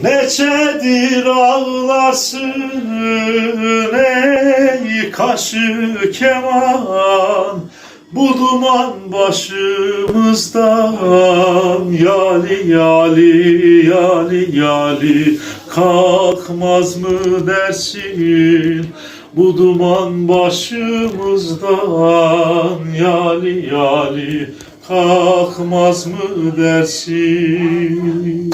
Neçedir ağlarsın ey kaşı keman? Bu duman başımızdan Yali yali yali yali. Kalkmaz mı dersin? Bu duman başımızdan Yali yali. Kalkmaz mı dersin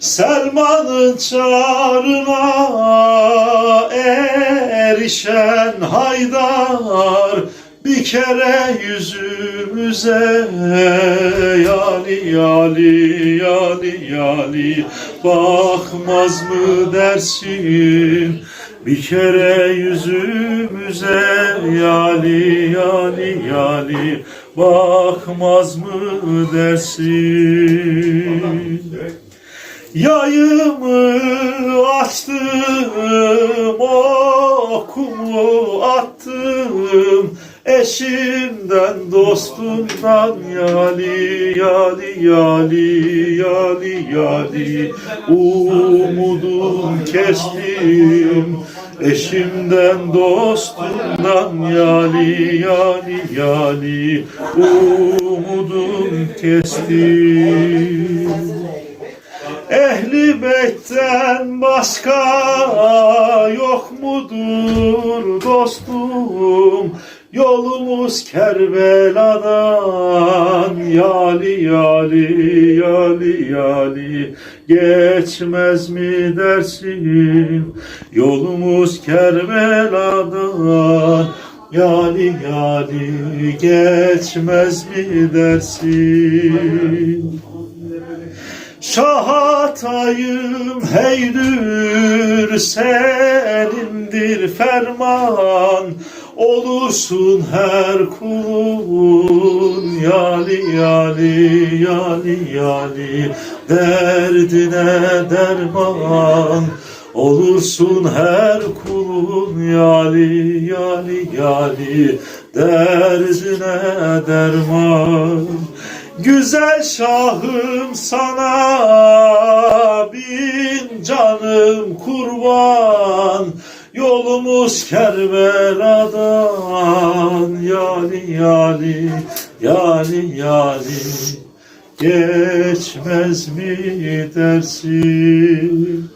Selman'ın çağrına erişen Haydar bir kere yüzümüze yali yali yali yali bakmaz mı dersin? Bir kere yüzümüze yali yali yali bakmaz mı dersin Yayımı açtım, okumu attım. Eşimden, dostumdan yali, yali, yali, yali, yali. Umudum kestim Eşimden, dostumdan yali, yali, yali. Umudum kestim Beytten başka yok mudur dostum? Yolumuz Kerbela'dan yali yali yali yali geçmez mi dersin? Yolumuz Kerbela'dan yali yali geçmez mi dersin? Şahatayım heydür senindir ferman. Olursun her kulun yali yali yali yali. Derdine derman. Olursun her kulun yali yali yali. Derdine derman Güzel şahım sana bin canım kurban. Yolumuz Kerbela'dan. Yali yali yali yali Geçmez mi dersin?